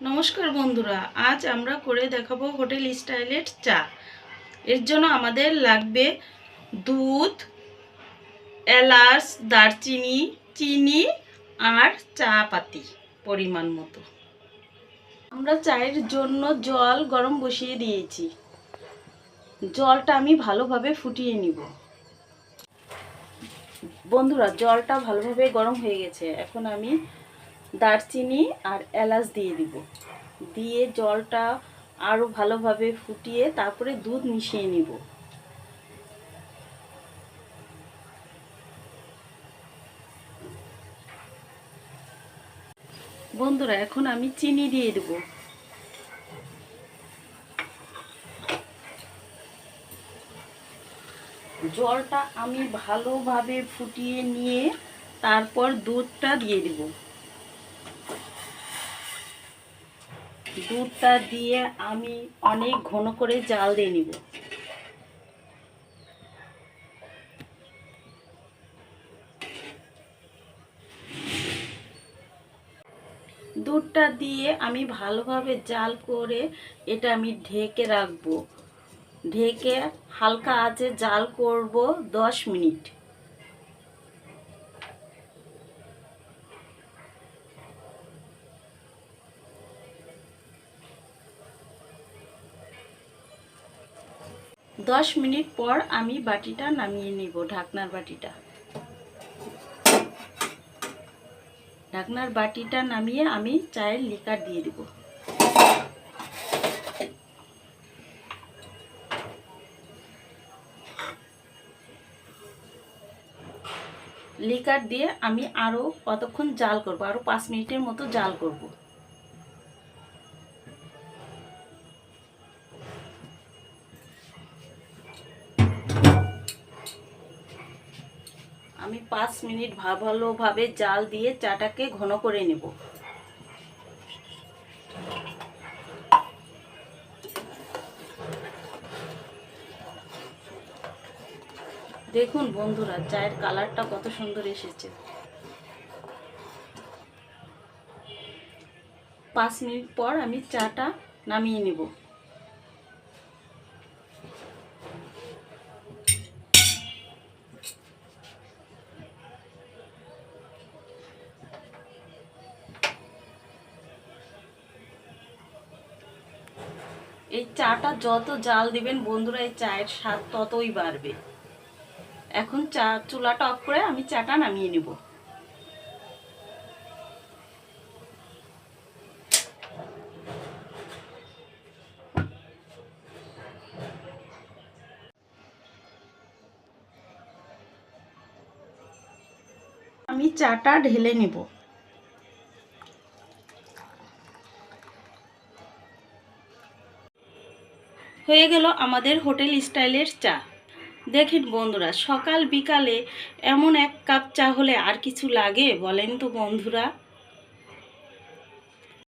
নমস্কার বন্ধুরা, আজ আমরা করে দেখাবো হোটেল স্টাইলের চা। এর জন্য আমাদের লাগবে দুধ, এলাচ, দারচিনি, চিনি আর চা পাতি পরিমাণ মতো। আমরা চায়ের জন্য জল গরম বসিয়ে দিয়েছি। জলটা আমি ভালোভাবে ফুটিয়ে নিব। বন্ধুরা, জলটা ভালোভাবে গরম হয়ে গেছে। এখন আমি দারচিনি আর এলাচ দিয়ে দিব। দিয়ে জলটা আরও ভালোভাবে ফুটিয়ে তারপরে দুধ মিশিয়ে নিব। বন্ধুরা, এখন আমি চিনি দিয়ে দেব। জলটা আমি ভালোভাবে ফুটিয়ে নিয়ে তারপর দুধটা দিয়ে দেব। দুধটা দিয়ে আমি অনেক ঘন করে জাল দিয়ে নিব। দুধটা দিয়ে আমি ভালোভাবে জাল করে এটা আমি ঢেকে রাখব। ঢেকে হালকা আঁচে জাল করব দশ মিনিট। দশ মিনিট পর আমি বাটিটা নামিয়ে নিব, ঢাকনার বাটিটা। ঢাকনার বাটিটা নামিয়ে আমি চায়ের লিকার দিয়ে দিব। লিকার দিয়ে আমি আরও কতক্ষণ জাল করব? আরও পাঁচ মিনিটের মতো জাল করব। আমি পাঁচ মিনিট ভালোভাবে জাল দিয়ে চাটাকে ঘন করে নেব। দেখুন বন্ধুরা, চায়ের কালারটা কত সুন্দর এসেছে। পাঁচ মিনিট পর আমি চাটা নামিয়ে নেব। এই চাটা যত জাল দিবেন বন্ধুরা, এই চায়ের স্বাদ ততই বাড়বে। এখন চা, চুলাটা অফ করে আমি চাটা নামিয়ে নেব। আমি চাটা ঢেলে নেব। হয়ে গেল আমাদের হোটেল স্টাইলের চা। দেখেন বন্ধুরা, সকাল বিকালে এমন এক কাপ চা হলে আর কিছু লাগে বলেন তো বন্ধুরা?